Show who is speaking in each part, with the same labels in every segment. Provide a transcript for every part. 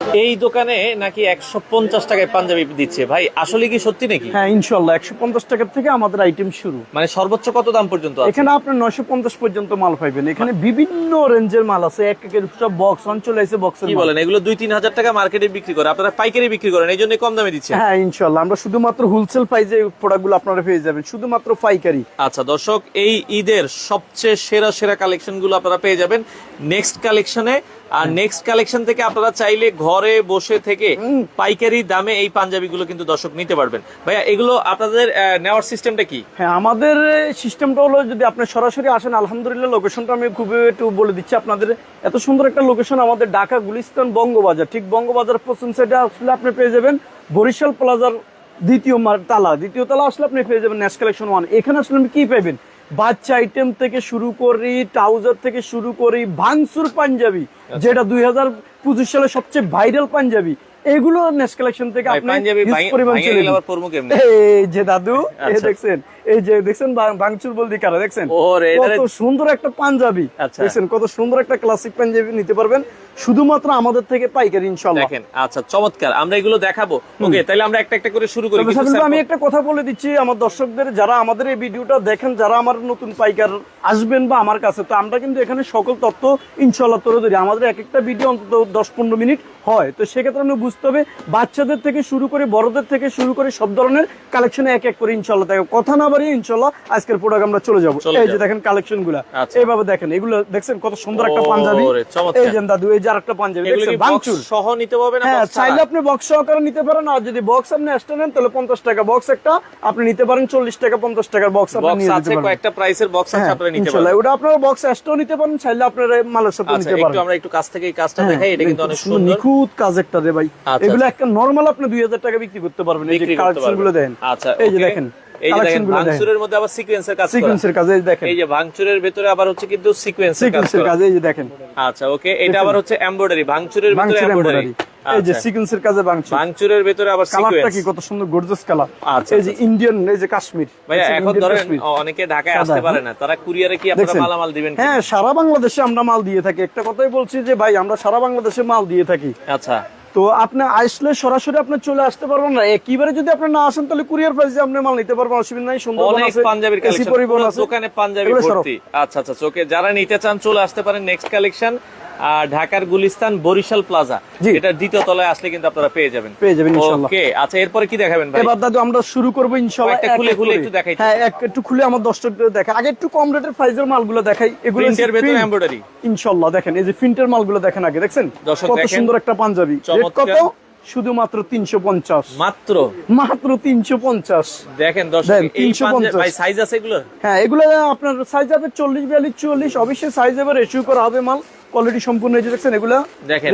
Speaker 1: এই দোকানে নাকি একশো পঞ্চাশ টাকায় পাঞ্জাবি দিচ্ছে? ভাই আসলে কি সত্যি নাকি?
Speaker 2: হ্যাঁ ইনশাল্লাহ একশো পঞ্চাশ টাকার থেকে আমাদের আইটেম শুরু।
Speaker 1: মানে সর্বোচ্চ কত দাম পর্যন্ত
Speaker 2: এখানে আপনার নয়শো পঞ্চাশ পর্যন্ত মাল পাইবেন। এখানে বিভিন্ন রেঞ্জের মাল আছে। এক একের সব বক্স অঞ্চলে এসে বক্সের
Speaker 1: কি বলেন এগুলো দুই তিন হাজার টাকা মার্কেটে বিক্রি করে আপনারা পাইকারি বিক্রি করেন এই জন্য কম দামে দিচ্ছে
Speaker 2: হ্যাঁ ইনশাল্লাহ আমরা শুধুমাত্র হোলসেল প্রাইজে প্রোডাক্টগুলো আপনারা পেয়ে যাবেন শুধুমাত্র পাইকারি।
Speaker 1: আচ্ছা দর্শক এই ঈদের সবচেয়ে সেরা সেরা কালেকশনগুলো আপনারা পেয়ে যাবেন। নেক্সট কালেকশনে আর নেক্সট কালেকশন থেকে আপনারা চাইলে ঘরে বসে থেকে পাইকারি দামে এই পাঞ্জাবি গুলো কিন্তু দর্শক নিতে পারবেন। ভাইয়া এগুলো আপনাদের নেওয়ার সিস্টেমটা কি?
Speaker 2: হ্যাঁ আমাদের সিস্টেমটা হলো যদি আপনি সরাসরি আসেন আলহামদুলিল্লাহ লোকেশনটা আমি খুবই একটু বলে দিচ্ছি আপনাদের। এত সুন্দর একটা লোকেশন আমাদের ঢাকা গুলিস্তান বঙ্গবাজার। ঠিক বঙ্গবাজার পশ্চিম সাইডে আসলে আপনি পেয়ে যাবেন বরিশাল প্লাজার দ্বিতীয় তালা। দ্বিতীয় তালা আসলে আপনি পেয়ে যাবেন ন্যাশ কালেকশন ওয়ান এখানে আসলে আপনি কি পাবেন বাচ্চা আইটেম থেকে শুরু করি ট্রাউজার থেকে শুরু করি ভাঙসুর পাঞ্জাবি যেটা দুই হাজার পঁচিশ সালে সবচেয়ে ভাইরাল পাঞ্জাবি এগুলো নেক্সট কালেকশন থেকে আপনি পরিমাণ? এই যে দাদু এই
Speaker 1: আচ্ছা।
Speaker 2: দেখছেন এই যে দেখছেন বা- ভাঙচুর বলদি কারা দেখছেন কত সুন্দর একটা পাঞ্জাবি
Speaker 1: আচ্ছা।
Speaker 2: দেখছেন কত সুন্দর একটা ক্লাসিক পাঞ্জাবি নিতে পারবেন শুধুমাত্র আমাদের থেকে পাইকারি ইনশাল্লাহ
Speaker 1: দেখেন আচ্ছা চমৎকার। আমরা এগুলো দেখাবো। ওকে তাহলে আমরা একটা একটা করে শুরু করি
Speaker 2: আমি একটা কথা বলে দিচ্ছি। আমার দর্শকদের যারা আমাদের এই ভিডিওটা দেখেন যারা আমার নতুন পাইকার আসবেন বা আমার কাছে তো আমরা কিন্তু এখানে সকল তথ্য ইনশাল্লাহ তুলে ধরি। আমাদের এক একটা ভিডিও অন্তত দশ পনেরো মিনিট হয়। তো সেক্ষেত্রে আমরা বুঝতে হবে বাচ্চাদের থেকে শুরু করে বড়দের থেকে শুরু করে সব ধরনের কালেকশন এক এক করে ইনশাল্লাহ দেখো কথা না বাড়িয়ে ইনশাল্লাহ আজকের প্রোডাক্ট আমরা চলে যাব। এই যে দেখেন কালেকশনগুলা।
Speaker 1: আচ্ছা।
Speaker 2: এইভাবে দেখেন এগুলো দেখছেন কত সুন্দর একটা পাঞ্জাবি। এই যে দাদু এই পাঞ্জাবি
Speaker 1: এগুলো
Speaker 2: দেখছেন?
Speaker 1: কি
Speaker 2: ভাঙচুর
Speaker 1: সহ নিতে পারবেন না
Speaker 2: হ্যাঁ চাইলে আপনি বক্স সহকারে নিতে পারেন আর যদি বক্স আপনি এক্সট্রা নেন তাহলে পঞ্চাশ টাকা বক্স একটা। আপনি নিতে পারেন চল্লিশ টাকা পঞ্চাশ টাকার বক্স আপনি নিয়ে
Speaker 1: আছে
Speaker 2: যেতে পারেন
Speaker 1: কয়েকটা প্রাইসের বক্স আছে
Speaker 2: হ্যাঁ,
Speaker 1: আপনারা নিতে পারবেন।
Speaker 2: ওটা আপনারা বক্স এক্সট্রাও নিতে পারেন চাইলে আপনারা মালের সাথে
Speaker 1: আচ্ছা
Speaker 2: নিতে
Speaker 1: একটু
Speaker 2: পারেন।
Speaker 1: আমরা একটু কাছ থেকে এই কাজটা
Speaker 2: হ্যাঁ,
Speaker 1: দেখাই এটা কিন্তু অনেক
Speaker 2: সুন্দর, নিখুঁত কাজ একটা রে ভাই।
Speaker 1: আচ্ছা,
Speaker 2: এগুলো
Speaker 1: আচ্ছা।
Speaker 2: একটা নরমাল আপনি দুই হাজার টাকা বিক্রি করতে পারবেন এই যে
Speaker 1: কালেকশনগুলো।
Speaker 2: দেন
Speaker 1: আচ্ছা
Speaker 2: এই যে দেখেন
Speaker 1: এই যে দেখেন ভাঙচুরের মধ্যে আবার সিকোয়েন্সের কাজ
Speaker 2: সিকোয়েন্সের কাজ এই দেখেন।
Speaker 1: এই যে ভাঙচুরের ভেতরে আবার হচ্ছে কিন্তু সিকোয়েন্সের কাজ
Speaker 2: সিকোয়েন্সের কাজ এই যে দেখেন।
Speaker 1: আচ্ছা ওকে এটা আবার হচ্ছে এমব্রয়ডারি ভাঙচুরের ভিতরে এমব্রয়ডারি
Speaker 2: এই যে সিকোয়েন্সের কাজে ভাঙচুর।
Speaker 1: ভাঙচুরের ভেতরে আবার
Speaker 2: কালারটা কি কত সুন্দর গর্জিয়াস কালার
Speaker 1: আচ্ছা,
Speaker 2: এই যে
Speaker 1: আচ্ছা।
Speaker 2: ইন্ডিয়ান এই যে কাশ্মীর। দেখছেন,
Speaker 1: এখন ধরেন অনেকে ঢাকায় আসতে পারে। না। তারা কুরিয়ারে কি আপনারা মালামাল দিবেন
Speaker 2: হ্যাঁ সারা বাংলাদেশে আমরা মাল দিয়ে থাকি। একটা কথাই বলছি যে ভাই আমরা সারা বাংলাদেশে মাল দিয়ে থাকি।
Speaker 1: আচ্ছা।
Speaker 2: তো আপনি আসলে সরাসরি আপনি চলে আসতে পারবেন না। একইবারে যদি আপনি না আসেন তাহলে কুরিয়ার প্রাইসে আপনি মাল নিতে পারবেন অসুবিধা নাই। সুন্দর
Speaker 1: অনেক পাঞ্জাবির কালেকশন
Speaker 2: আছে।
Speaker 1: দোকানে পাঞ্জাবি ভর্তি। আচ্ছা আচ্ছা চোখে যারা নিতে চান চলে আসতে পারেন। নেক্সট কালেকশন ঢাকার গুলিস্তান বরিশাল প্লাজা এটা দ্বিতীয় তলায় আসলে কিন্তু আপনারা পেয়ে যাবেন।
Speaker 2: পেয়ে যাবেন ইনশাআল্লাহ
Speaker 1: ওকে আচ্ছা এরপরে কি দেখাবেন ভাই?
Speaker 2: এবার দাদু আমরা শুরু করব ইনশাআল্লাহ
Speaker 1: কয়েকটা
Speaker 2: এক
Speaker 1: খুলে খুলে একটু দেখাই
Speaker 2: হ্যাঁ একটু খুলে আমার দর্শকদের দেখা আগে একটু কম রেটের প্রাইজের মালগুলো দেখাই। এগুলো
Speaker 1: প্রিন্টের ভেতরে এমব্রয়ডারি
Speaker 2: ইনশাআল্লাহ দেখেন এই যে প্রিন্টের মালগুলো দেখেন আগে কত সুন্দর একটা পাঞ্জাবি। রেট কত? শুধুমাত্র তিনশো পঞ্চাশ।
Speaker 1: মাত্র?
Speaker 2: মাত্র তিনশো পঞ্চাশ।
Speaker 1: দেখেন এই
Speaker 2: 350
Speaker 1: সাইজ আছে এগুলো?
Speaker 2: হ্যাঁ এগুলো আপনার সাইজ হবে চল্লিশ বিয়াল্লিশ চুয়াল্লিশ। অবশ্যই সাইজ হবে রেশিও করা হবে মাল। কোয়ালিটি সম্পূর্ণ এই যে দেখছেন এগুলো
Speaker 1: দেখেন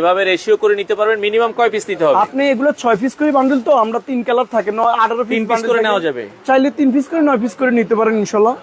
Speaker 1: এভাবে রেশিও করে নিতে পারবেন মিনিমাম কয় পিস নিতে হবে?
Speaker 2: আপনি এগুলো ছয় পিস করে বান্ডেল তো আমরা তিন কালার থাকে নয় আঠারো
Speaker 1: তিন
Speaker 2: পিস
Speaker 1: piece করে নেওয়া যাবে?
Speaker 2: চাইলে পিস করে নয় পিস করে নিতে পারেন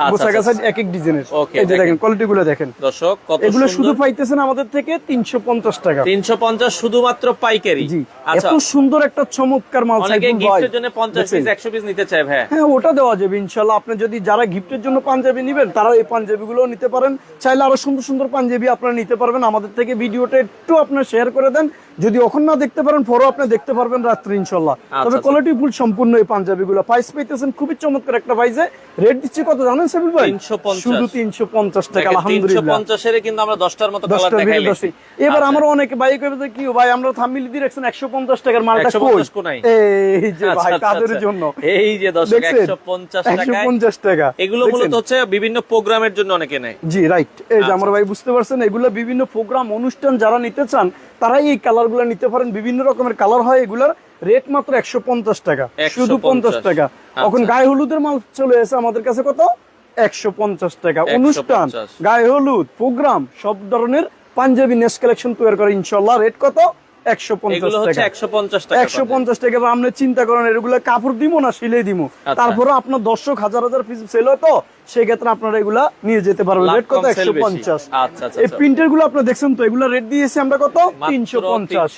Speaker 1: আচ্ছা,
Speaker 2: এক এক ডিজাইনের এই যে
Speaker 1: দেখেন।
Speaker 2: কোয়ালিটি গুলো দেখেন।
Speaker 1: দর্শক কত
Speaker 2: এগুলো শুধু পাইতেছেন আমাদের থেকে তিনশো পঞ্চাশ টাকা।
Speaker 1: 350 শুধুমাত্র পাইকারি।
Speaker 2: জি।
Speaker 1: আচ্ছা।
Speaker 2: এত সুন্দর একটা চমৎকার মাল ভাই।
Speaker 1: গিফটের জন্য 50 পিস 100 পিস নিতে চায় ভাই
Speaker 2: হ্যাঁ ওটা দেওয়া যাবে ইনশাল্লাহ। আপনি যদি যারা গিফটের জন্য পাঞ্জাবি নেবেন তারা এই পাঞ্জাবি গুলো নিতে পারেন। চাইলে আরও সুন্দর সুন্দর পাঞ্জাবি আপনারা নিতে পারবেন। আমাদের থেকে ভিডিওটা একটু আপনার শেয়ার করে দেন। যদি এখন না দেখতে পারেন পরও আপনি দেখতে পারবেন রাত্রে ইনশাল্লাহ তবে
Speaker 1: আচ্ছা।
Speaker 2: কোয়ালিটি ফুল সম্পূর্ণ এই পাঞ্জাবি গুলো প্রাইস পাইতেছেন খুবই চমৎকার একটা প্রাইসে রেট দিচ্ছি কত জানেন সাবিল ভাই? শুধু তিনশো পঞ্চাশ টাকা আলহামদুলিল্লাহ।
Speaker 1: 350 এর কিন্তু আমরা 10টার মতো
Speaker 2: দশটা ভিডিও এবার
Speaker 1: আচ্ছা।
Speaker 2: আমরা অনেকে ভাই কবে কি ভাই আমরা থামিলি দিয়ে রাখছেন একশো পঞ্চাশ টাকার মালটা
Speaker 1: 150 কোনাই।
Speaker 2: এই যে
Speaker 1: আচ্ছা,
Speaker 2: ভাই
Speaker 1: আচ্ছা,
Speaker 2: তাদের
Speaker 1: আচ্ছা।
Speaker 2: জন্য।
Speaker 1: এই যে দর্শক? 150
Speaker 2: একশো পঞ্চাশ টাকা।
Speaker 1: এগুলো? মূলত হচ্ছে বিভিন্ন প্রোগ্রামের জন্য অনেকে নেয়।
Speaker 2: জি রাইট এই যে
Speaker 1: আচ্ছা।
Speaker 2: আমরা ভাই বুঝতে পারছেন? এগুলো বিভিন্ন প্রোগ্রাম অনুষ্ঠান যারা নিতে চান তারা এই কালারগুলো নিতে পারেন। বিভিন্ন রকমের কালার হয় এগুলার। রেট মাত্র একশো পঞ্চাশ টাকা। শুধু পঞ্চাশ টাকা।
Speaker 1: তখন
Speaker 2: এখন গায়ে হলুদের মাল চলে এসে আমাদের কাছে কত? একশো পঞ্চাশ টাকা। অনুষ্ঠান গায়ে হলুদ প্রোগ্রাম সব ধরনের পাঞ্জাবি নেস কালেকশন তৈরি করে ইনশাল্লাহ। রেট কত? একশো পঞ্চাশ টাকা। একশো পঞ্চাশ টাকা এবার আপনি চিন্তা করেন এগুলো কাপড় দিব না সিলাই দিব
Speaker 1: আচ্ছা।
Speaker 2: তারপরে আপনার দর্শক হাজার হাজার পিস সেল হয় তো সেক্ষেত্রে আপনারা এগুলা নিয়ে যেতে পারবেন। রেট কত? একশো পঞ্চাশ।
Speaker 1: আচ্ছা, আচ্ছা,
Speaker 2: এই। গুলো আপনার দেখছেন তো এগুলো রেট দিয়েছি আমরা কত? তিনশো পঞ্চাশ।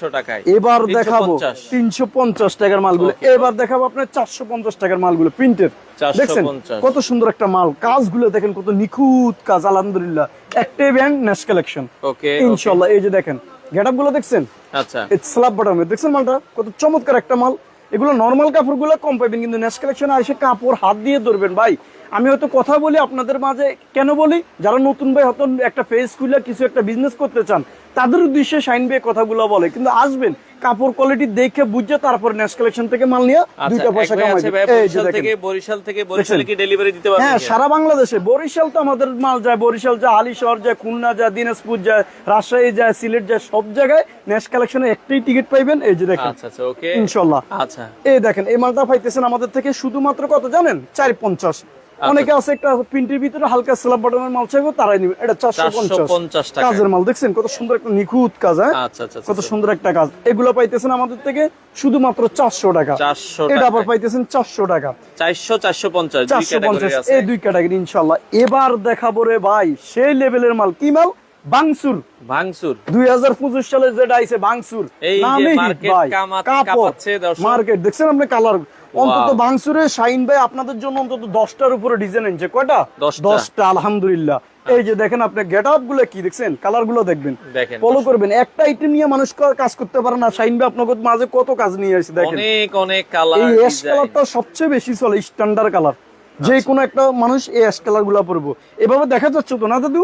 Speaker 2: এবার দেখাবো তিনশো পঞ্চাশ টাকার মালগুলো। এবার দেখাবো আপনার চারশো পঞ্চাশ টাকার মালগুলো প্রিন্টের দেখছেন? কত সুন্দর একটা মাল। কাজগুলো দেখেন কত নিখুঁত কাজ আলহামদুলিল্লাহ। একটাই ব্যান্ড নেস কালেকশন ইনশাল্লাহ এই যে দেখেন গেটআপগুলো দেখছেন?
Speaker 1: আচ্ছা।
Speaker 2: স্ল্যাব বটমের দেখছেন মালটা? কত চমৎকার একটা মাল। এগুলো নর্মাল কাপড়গুলো কম পাবেন কিন্তু নেক্সট কালেকশনে এসে কাপড় হাত দিয়ে ধরবেন। ভাই আমি হয়তো কথা বলি আপনাদের মাঝে কেন বলি? যারা নতুন ভাই হয়তো একটা ফেস খুলে কিছু একটা বিজনেস করতে চান তাদের উদ্দেশ্যে সাইন ভাই কথাগুলো বলে। কিন্তু আসবেন কাপড় কোয়ালিটি দেখে বুঝে তারপর নেক্সট কালেকশন থেকে মাল নিয়ে
Speaker 1: আচ্ছা
Speaker 2: দুইটা পয়সা কামাই
Speaker 1: বরিশাল থেকে বরিশাল থেকে বরিশালে কি ডেলিভারি দিতে পারবেন
Speaker 2: হ্যাঁ সারা বাংলাদেশে। বরিশাল তো আমাদের মাল যায় বরিশাল যায় হালিশহর যায় খুলনা যায় দিনাজপুর যায় রাজশাহী যায় সিলেট যায় সব জায়গায় নেক্সট কালেকশনে একটাই টিকিট পাইবেন। এই যে দেখেন।
Speaker 1: আচ্ছা আচ্ছা ওকে
Speaker 2: ইনশাল্লাহ।
Speaker 1: আচ্ছা।
Speaker 2: এই দেখেন এই মালটা পাইতেছেন আমাদের থেকে শুধুমাত্র কত জানেন? চার পঞ্চাশ। অনেকে আছে একটা প্রিন্টের ভিতরে হালকা স্ল্যাব বটমের মাল চাইব তারাই নিবে। এটা চারশো
Speaker 1: 450 টাকা।
Speaker 2: কাজের মাল দেখছেন? কত সুন্দর একটা নিখুঁত কাজ হ্যাঁ?
Speaker 1: আচ্ছা আচ্ছা
Speaker 2: কত সুন্দর একটা কাজ। এগুলো পাইতেছেন আমাদের থেকে শুধুমাত্র চারশো টাকা।
Speaker 1: 400
Speaker 2: এটা আবার পাইতেছেন চারশো টাকা।
Speaker 1: চারশো চারশো পঞ্চাশ
Speaker 2: চারশো পঞ্চাশ। এই দুই ক্যাটাগরি ইনশাল্লাহ এবার দেখাবো রে ভাই সেই লেভেলের মাল। কি মাল? বাংসুর।
Speaker 1: ভাঙসুর
Speaker 2: দুই হাজার পঁচিশ সালে যেটা আইছে বাংসুর।
Speaker 1: কামাত-
Speaker 2: কাপড়। মার্কেট দেখছেন আপনি কালার অন্তত বাংসুরে শাইন ভাই আপনাদের জন্য অন্তত দশটার উপরে ডিজাইন এনেছে। কয়টা?
Speaker 1: দশটা।
Speaker 2: দশটা আলহামদুলিল্লাহ। এই যে দেখেন আপনি গেট আপগুলো কি দেখছেন? কালারগুলো দেখবেন ফলো করবেন। একটা আইটেম নিয়ে মানুষ কাজ করতে পারে না। শাইন ভাই আপনার মাঝে কত কাজ নিয়ে আসছে দেখেন।
Speaker 1: অনেক অনেক কালার
Speaker 2: এই অ্যাশ কালারটা সবচেয়ে বেশি চলে স্ট্যান্ডার্ড কালার যে
Speaker 1: আচ্ছা।
Speaker 2: কোনো একটা মানুষ এই অ্যাশ কালারগুলা পরবো। এভাবে দেখা যাচ্ছে তো না দাদু?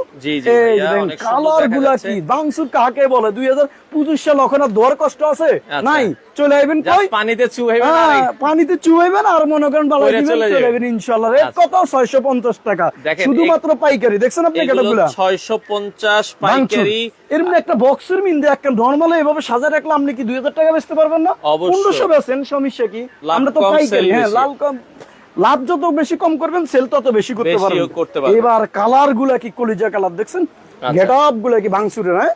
Speaker 1: কালারগুলা
Speaker 2: কি? বাংসুর কাকে বলে? দুই হাজার পঁচিশ সাল ওখানে দোয়ার কষ্ট আছে?
Speaker 1: আচ্ছা।
Speaker 2: নাই? চলে আইবেন
Speaker 1: পানিতে চুহাইবেন
Speaker 2: হ্যাঁ, পানিতে চুয়াইবেন আর মনে করেন বালাই দিবেন
Speaker 1: চলে
Speaker 2: যাবেন। ইনশাল্লাহ রেট
Speaker 1: আচ্ছা।
Speaker 2: কত? ছয়শো পঞ্চাশ টাকা। শুধুমাত্র পাইকারি। দেখছেন আপনি কেটাগুলা
Speaker 1: ছয়শো পঞ্চাশ পাইকারি।
Speaker 2: এরকম একটা বক্সের মিন্দে একটা নর্মাল এভাবে সাজা রাখলে আপনি কি দুই হাজার টাকা বেচতে পারবেন না। পনেরোশো বেচেন সমস্যা কি? আমরা তো পাইকারি হ্যাঁ। লাভ কম লাভ যত বেশি কম করবেন সেল তত বেশি করতে পারবেন। এবার কালারগুলা কি কলিজা কালার দেখছেন
Speaker 1: আচ্ছা।
Speaker 2: গেট আপগুলা কি ভাঙচুরে
Speaker 1: নাই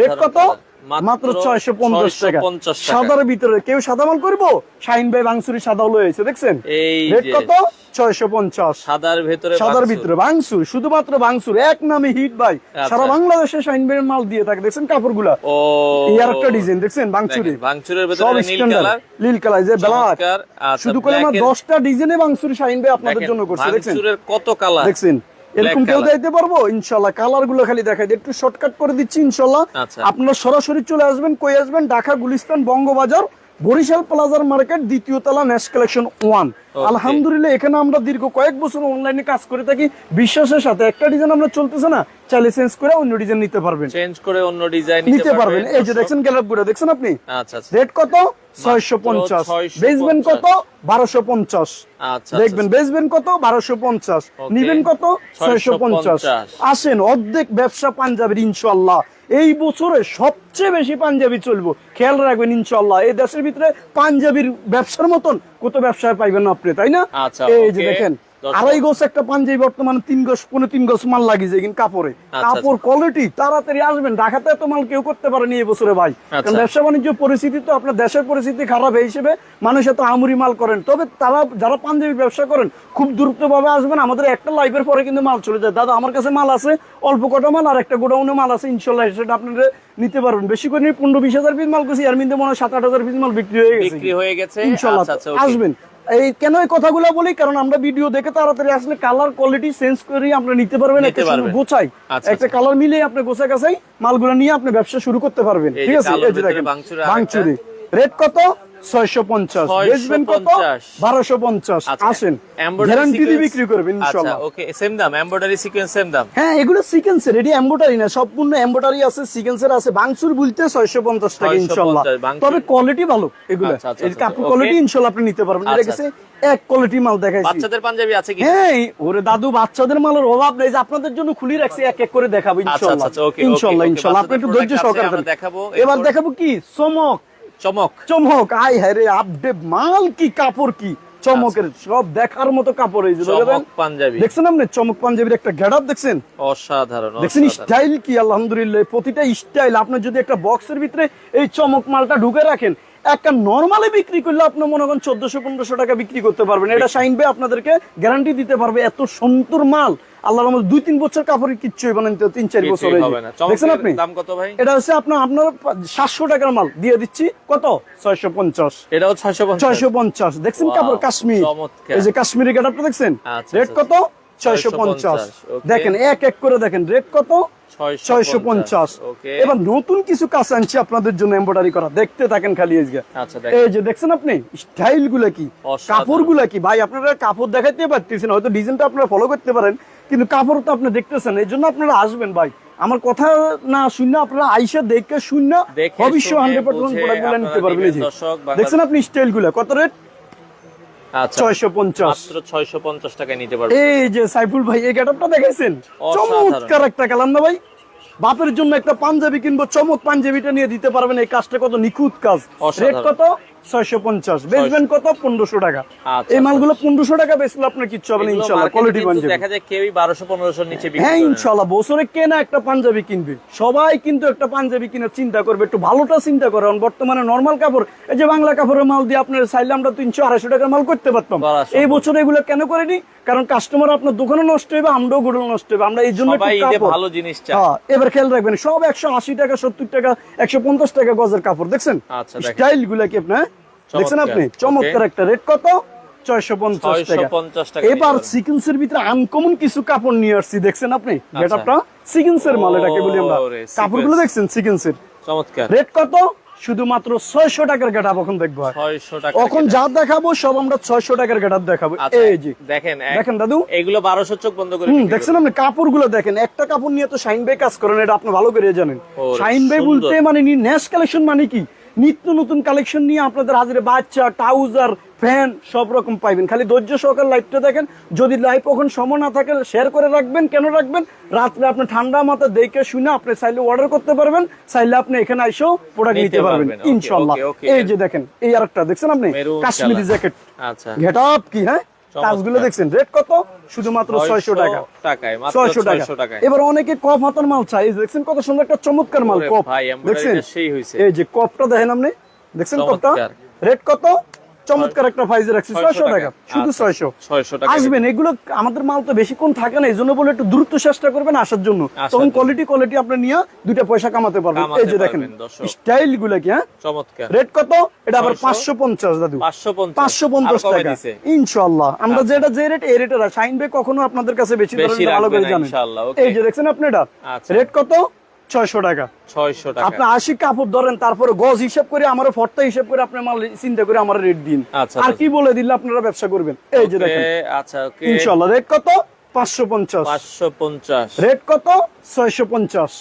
Speaker 2: রেট কত। মাত্র ছয়শো পঞ্চাশ টাকা।
Speaker 1: 650
Speaker 2: সাদার ভিতরে কেউ সাদা মাল করব? শাইন ভাই ভাঙচুরি সাদা লয়েছে দেখছেন?
Speaker 1: এই
Speaker 2: রেট কত? ছয়শো পঞ্চাশ।
Speaker 1: সাদার ভেতরে
Speaker 2: সাদার ভিতরে বাংসুর শুধুমাত্র বাংসুর এক নামে হিট ভাই।
Speaker 1: আচ্ছা।
Speaker 2: সারা বাংলাদেশে শাইন ভাইয়ের মাল দিয়ে থাকে দেখছেন কাপড়গুলা?
Speaker 1: ও।
Speaker 2: এই আর একটা ডিজাইন দেখছেন? বাংচুরি
Speaker 1: বাংচুরের ভেতরে নীল কালার।
Speaker 2: নীল কালার যে ব্ল্যাক
Speaker 1: আচ্ছা,
Speaker 2: শুধু করে আমার দশটা ডিজাইনে বাংচুরি শাইন ভাই আপনাদের জন্য করছে দেখছেন?
Speaker 1: কত কালার?
Speaker 2: দেখছেন? এরকম কেউ
Speaker 1: color।
Speaker 2: পারব ইনশাল্লাহ কালারগুলো খালি দেখাই। একটু শর্টকাট করে দিচ্ছি ইনশাল্লাহ
Speaker 1: আচ্ছা।
Speaker 2: আপনারা সরাসরি চলে আসবেন কই আসবেন ঢাকা গুলিস্তান বঙ্গবাজার বরিশাল প্লাজার মার্কেট দ্বিতীয় তলা ন্যাশ কালেকশন ওয়ান। আলহামদুলিল্লাহ এখানে আমরা দীর্ঘ কয়েক বছর অনলাইনে কাজ করে থাকি। বিশ্বাসের সাথে একটা ডিজাইন আমরা চলতেছে না চাইলে চেঞ্জ করে অন্য ডিজাইন নিতে পারবেন।
Speaker 1: চেঞ্জ করে অন্য ডিজাইন
Speaker 2: নিতে পারবেন। এই যে দেখছেন গ্যালাপগুলো দেখছেন আপনি?
Speaker 1: আচ্ছা আচ্ছা।
Speaker 2: রেট কত? ছয়শো পঞ্চাশ।
Speaker 1: 650
Speaker 2: বেচবেন কত? বারোশো পঞ্চাশ।
Speaker 1: আচ্ছা
Speaker 2: দেখবেন বেচবেন কত? বারোশো পঞ্চাশ। নিবেন কত? ছয়শো পঞ্চাশ। আসেন অর্ধেক ব্যবসা পাঞ্জাবের ইনশাল্লাহ এই বছরে সবচেয়ে বেশি পাঞ্জাবি চলবো খেয়াল রাখবেন ইনশাল্লাহ এই দেশের ভিতরে পাঞ্জাবির ব্যবসার মতন কত ব্যবসায় পাইবেন আপনি তাই না
Speaker 1: আচ্ছা,
Speaker 2: এই যে দেখেন। আড়াই গোছ একটা পাঞ্জাবি বর্তমানে তিন গোছ পনেরো তিন গোছ মাল লাগিয়েছে কিন্তু কাপড়ে।
Speaker 1: আচ্ছা।
Speaker 2: কাপড় কোয়ালিটি তাড়াতাড়ি আসবেন। ঢাকাতে এত মাল কেউ করতে পারেনি এই বছরে ভাই। কারণ
Speaker 1: আচ্ছা।
Speaker 2: ব্যবসা বাণিজ্য পরিস্থিতি তো আপনার দেশের পরিস্থিতি খারাপ এই হিসেবে মানুষ এত আমুরি মাল করেন। তবে তারা যারা পাঞ্জাবি ব্যবসা করেন খুব দ্রুত ভাবে আসবেন। আমাদের একটা লাইফের পরে কিন্তু মাল চলে যায়। দাদা আমার কাছে মাল আছে অল্প কটা মাল আর একটা গোডাউনে মাল আছে ইনশাল্লাহ সেটা আপনারা নিতে পারবেন। বেশি করে পনেরো বিশ হাজার পিস মাল করছি এর মধ্যে মনে হয় সাত আট হাজার পিস মাল বিক্রি হয়ে গেছে।
Speaker 1: বিক্রি হয়ে গেছে।
Speaker 2: ইনশাল্লাহ
Speaker 1: আচ্ছা আচ্ছা।
Speaker 2: আসবেন। এই কেন এই কথাগুলো বলি? কারণ আমরা ভিডিও দেখে তাড়াতাড়ি আসলে কালার কোয়ালিটি চেঞ্জ করে আপনি নিতে পারবেন একটা গোছাই।
Speaker 1: আচ্ছা,
Speaker 2: একটা কালার মিলে আপনি গোছা গাছাই মালগুলো নিয়ে আপনি ব্যবসা শুরু করতে পারবেন। ঠিক আছে?
Speaker 1: বাংচুরি
Speaker 2: রেট কত? ছয়শো পঞ্চাশ। বেচবেন কত? বারোশো পঞ্চাশ।
Speaker 1: আচ্ছা,
Speaker 2: আসেন। গ্যারান্টি দিয়ে বিক্রি করবেন
Speaker 1: আচ্ছা
Speaker 2: ইনশাল্লাহ।
Speaker 1: ওকে সেম দাম এমব্রয়ডারি সিকোয়েন্স সেম দাম।
Speaker 2: হ্যাঁ এগুলো এটি এম্বোটারি না সম্পূর্ণ এম্বোটারি আছে আছে। বাংসুর বলতে ছয়শো পঞ্চাশ টাকা ইনশাল্লাহ। তবে কোয়ালিটি ভালো এগুলো।
Speaker 1: আচ্ছা, আচ্ছা, আচ্ছা,
Speaker 2: কাপড় কোয়ালিটি ইনশাল্লাহ আপনি নিতে পারবেন। এটা
Speaker 1: আচ্ছা,
Speaker 2: গেছে এক কোয়ালিটি মাল দেখাইছি।
Speaker 1: বাচ্চাদের পাঞ্জাবি আছে কি
Speaker 2: হ্যাঁ ওরে দাদু বাচ্চাদের মালের অভাব নেই যে আপনাদের জন্য খুলি রাখছি এক এক করে দেখাবো ইনশাল্লাহ।
Speaker 1: আচ্ছা,
Speaker 2: ইনশাল্লাহ ইনশাল্লাহ। আপনি একটু ধৈর্য সহকারে।
Speaker 1: দেখাবো,
Speaker 2: এবার দেখাবো কি? চমক।
Speaker 1: চমক।
Speaker 2: চমক আই হ্যাঁ রে আপডেট মাল কি কাপড় কি? চমকের সব দেখার মতো কাপড় এই যে
Speaker 1: পাঞ্জাবি।
Speaker 2: দেখছেন আপনি? চমক পাঞ্জাবির একটা গেট দেখছেন?
Speaker 1: অসাধারণ
Speaker 2: দেখছেন স্টাইল কি আলহামদুলিল্লাহ প্রতিটা স্টাইল। আপনি যদি একটা বক্সের ভিতরে এই চমক মালটা ঢুকে রাখেন একটা নর্মালি বিক্রি করলে আপনি মনে করেন চোদ্দশো পনেরোশো টাকা বিক্রি করতে পারবেন। এটা শাইন ভাই আপনাদেরকে গ্যারান্টি দিতে পারবে এত সুন্দর মাল। আল্লাহর রহমতে দুই তিন বছর কাপড়ের কিচ্ছু হবে না তিন চার বছর। দেখছেন আপনি?
Speaker 1: দাম কত ভাই?
Speaker 2: এটা হচ্ছে আপনার আপনার সাতশো টাকার মাল। দিয়ে দিচ্ছি কত? ছয়শো পঞ্চাশ।
Speaker 1: এটাও ছয়শো
Speaker 2: ছয়শো পঞ্চাশ। দেখছেন কাপড় কাশ্মীর? এই যে কাশ্মীরি দেখছেন?
Speaker 1: আচ্ছা,
Speaker 2: রেট
Speaker 1: আচ্ছা,
Speaker 2: কত? ছয়শো পঞ্চাশ। দেখেন এক এক করে দেখেন। রেট কত?
Speaker 1: 650
Speaker 2: ছয়শো পঞ্চাশ। এবার নতুন কিছু কাজ আনছি আপনাদের জন্য করা। দেখতে থাকেন খালি আজকে
Speaker 1: আচ্ছা
Speaker 2: এই যে দেখছেন আপনি? স্টাইলগুলা কি? কাপড়গুলা কি? ভাই আপনারা কাপড় দেখাইতে পারতেছেন হয়তো ডিজাইনটা আপনারা ফলো করতে পারেন কিন্তু কাপড় তো আপনি দেখতেছেন এই জন্য আপনারা আসবেন ভাই। আমার কথা না শুনে আপনারা আইসা দেখে শূন্য
Speaker 1: দেখে
Speaker 2: হান্ড্রেড পার্সেন্ট প্রোডাক্টগুলো নিতে পারবেন দেখছেন আপনি স্টাইলগুলা কত রেট
Speaker 1: আচ্ছা
Speaker 2: ছয়শো পঞ্চাশ
Speaker 1: মাত্র 650 টাকায় নিতে পারবেন।
Speaker 2: এই যে সাইফুল ভাই এই গেটআপটা দেখেছেন। চমৎকার একটা না ভাই? বাপের জন্য একটা পাঞ্জাবি কিনবো চমক পাঞ্জাবিটা নিয়ে দিতে পারবেন এই কাজটা কত নিখুঁত কাজ। রেট কত? ছয়শো পঞ্চাশ। বেচবেন কত? পনেরোশো টাকা।
Speaker 1: আচ্ছা,
Speaker 2: এই মালগুলো পনেরোশো টাকা বেচলে আপনার কিচ্ছু হবে না ইনশাল্লাহ। কোয়ালিটি পাঞ্জাবি
Speaker 1: দেখা যায় কেউই 1200 1500 নিচে
Speaker 2: হ্যাঁ ইনশাল্লাহ। বছরে কেনা একটা পাঞ্জাবি কিনবে? সবাই কিন্তু একটা পাঞ্জাবি কিনে চিন্তা করবে একটু ভালোটা চিন্তা করে। কারণ বর্তমানে নর্মাল কাপড় এই যে বাংলা কাপড়ের মাল দিয়ে আপনার চাইলে আমরা তিনশো আড়াইশো টাকার মাল করতে পারতাম। এই বছর এগুলো কেন করিনি? কারণ কাস্টমার আপনার দোকানে নষ্ট হবে আমরাও গোডল নষ্ট হবে আমরা এই জন্য
Speaker 1: ভালো জিনিস
Speaker 2: হ্যাঁ, এবার খেয়াল রাখবেন সব একশো আশি টাকা সত্তর টাকা একশো পঞ্চাশ টাকা গজের কাপড় দেখছেন?
Speaker 1: আচ্ছা,
Speaker 2: স্টাইলগুলা কি আপনার? দেখছেন আপনি? চমৎকার একটা রেট কত? ছয়শো পঞ্চাশ টাকা। এবার
Speaker 1: নিতে
Speaker 2: ভিতরে আনকমন কিছু কাপড় নিয়ে আসছি দেখছেন আপনি?
Speaker 1: আচ্ছা।
Speaker 2: গেটআপটা সিকেন্সের মাল এটাকে বলি আমরা। কাপড়গুলো দেখছেন সিকেন্সের
Speaker 1: চমৎকার।
Speaker 2: রেট কত? শুধুমাত্র ছয়শো টাকার গেটআপ এখন দেখব আর।
Speaker 1: 600 টাকা
Speaker 2: এখন যা দেখাবো সব আমরা ছয়শো টাকার দেখাবো।
Speaker 1: আচ্ছা,
Speaker 2: এই যে।
Speaker 1: দেখেন
Speaker 2: দেখেন দাদু।
Speaker 1: এগুলো 1200 চোখ বন্ধ করে
Speaker 2: দেখছেন আপনি? কাপড়গুলো দেখেন একটা কাপড় নিয়ে তো শাইন ভাই কাজ করেন এটা আপনি ভালো করে জানেন। শাইন ভাই বলতে মানে ন্যাশ কালেকশন মানে কি? নিত্য নতুন কালেকশন নিয়ে আপনাদের হাজিরে বাচ্চা ট্রাউজার ফ্যান সব রকম পাইবেন। খালি ধৈর্য সহকারে লাইভটা দেখেন। যদি লাইভ কখন সময় না থাকে শেয়ার করে রাখবেন। কেন রাখবেন? রাত্রে আপনি ঠান্ডা মাথা দেখে শুনে আপনি চাইলে অর্ডার করতে পারবেন। চাইলে আপনি এখানে আইসো প্রোডাক্ট
Speaker 1: নিতে
Speaker 2: পারবেন। ইনশাল্লাহ. এই যে দেখেন এই আরেকটা দেখছেন আপনি? কাশ্মীরি জ্যাকেট
Speaker 1: আচ্ছা।
Speaker 2: গেট আপ কি হ্যাঁ? কাজগুলো দেখছেন রেট কত? শুধুমাত্র ছয়শো টাকা। ছয়শো টাকা। এবার অনেকে কপ হাতার মাল চাই দেখছেন কত সুন্দর একটা চমৎকার মাল কপ দেখছেন। এই যে কপটা দেখেন আপনি। দেখছেন কপটা। রেট কত? চমৎকার একটা ফাইজে রাখছি
Speaker 1: 600
Speaker 2: ছয়শো টাকা। শুধু
Speaker 1: আচ্ছা,
Speaker 2: ছয়শো।
Speaker 1: 600 টাকা
Speaker 2: আসবেন এগুলো। আমাদের মাল তো বেশিক্ষণ থাকে না এই জন্য বলে একটু দ্রুত চেষ্টা করবেন আসার জন্য। তখন কোয়ালিটি কোয়ালিটি আপনি নিয়ে দুইটা পয়সা কামাতে পারবেন। এই যে দেখেন স্টাইলগুলা কি হ্যাঁ?
Speaker 1: চমৎকার।
Speaker 2: রেট কত? এটা আবার
Speaker 1: 600
Speaker 2: পাঁচশো পঞ্চাশ দাদু।
Speaker 1: 550
Speaker 2: পাঁচশো পঞ্চাশ টাকা। ইনশাল্লাহ আমরা যেটা যে রেট এই রেটের শাইন বে কখনো আপনাদের কাছে বেশি ভালো করে জানেন।
Speaker 1: ইনশাআল্লাহ,
Speaker 2: এই যে দেখছেন আপনি এটা?
Speaker 1: আচ্ছা।
Speaker 2: রেট কত? ছয়শো টাকা।
Speaker 1: 600 টাকা।
Speaker 2: আপনি আশি কাপড় ধরেন তারপরে গজ হিসাব করে আমার ফর্তা হিসাব করে আপনি মাল চিন্তা করে আমার রেট দিন।
Speaker 1: আচ্ছা,
Speaker 2: আর
Speaker 1: আচ্ছা।
Speaker 2: কি বলে দিলে আপনারা ব্যবসা করবেন? এই যে দেখেন।
Speaker 1: আচ্ছা
Speaker 2: ইনশাল্লাহ রেট কত? পাঁচশো পঞ্চাশ।
Speaker 1: 550
Speaker 2: রেট কত? ছয়শো পঞ্চাশ।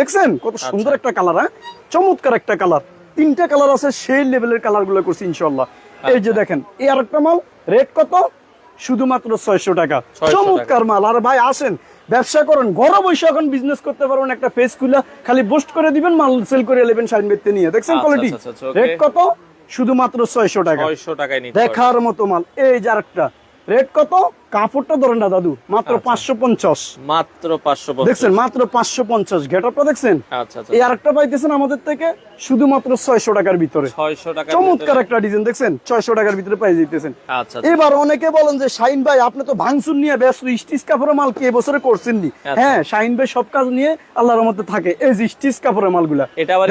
Speaker 2: দেখছেন? কত সুন্দর একটা কালার হ্যাঁ? চমৎকার একটা কালার তিনটা কালার আছে সেই লেভেলের কালারগুলো করছি ইনশাল্লাহ এই যে দেখেন এই আর একটা মাল রেট কত? শুধুমাত্র ছয়শো টাকা। চমৎকার মাল। আর ভাই আসেন ব্যবসা করেন ঘরে বসে এখন বিজনেস করতে পারবেন একটা ফেস খুলে খালি বোস্ট করে দিবেন মাল সেল করে নেবেন শাইন বেতে নিয়ে। দেখছেন
Speaker 1: আচ্ছা,
Speaker 2: কোয়ালিটি
Speaker 1: আচ্ছা, আচ্ছা, okay.
Speaker 2: রেট কত? শুধুমাত্র ছয়শো টাকা।
Speaker 1: 600 টাকায়।
Speaker 2: দেখার মতো মাল। এই যার একটা রেট কত? কাপড়টা ধরেন না দাদু মাত্র
Speaker 1: আচ্ছা।
Speaker 2: পাঁচশো পঞ্চাশ।
Speaker 1: মাত্র 550
Speaker 2: দেখছেন মাত্র পাঁচশো পঞ্চাশ। গেটআপটা দেখছেন?
Speaker 1: আচ্ছা আচ্ছা।
Speaker 2: এই আরেকটা পাইতেছেন আমাদের থেকে শুধুমাত্র ছয়শো টাকার ভিতরে।
Speaker 1: 600 টাকা
Speaker 2: চমৎকার একটা ডিজাইন দেখছেন? ছয়শো টাকার ভিতরে পাই যেতেছেন। এবার অনেকে বলেন যে শাইন ভাই আপনি তো ভাঙচুর নিয়ে ব্যস্ত স্টিচ কাপড়ের মাল কি এবছরে করছেন নি। হ্যাঁ শাইন ভাই সব কাজ নিয়ে আল্লাহর মধ্যে থাকে। এই যে স্টিচ কাপড়ের মালগুলা
Speaker 1: এটা আবার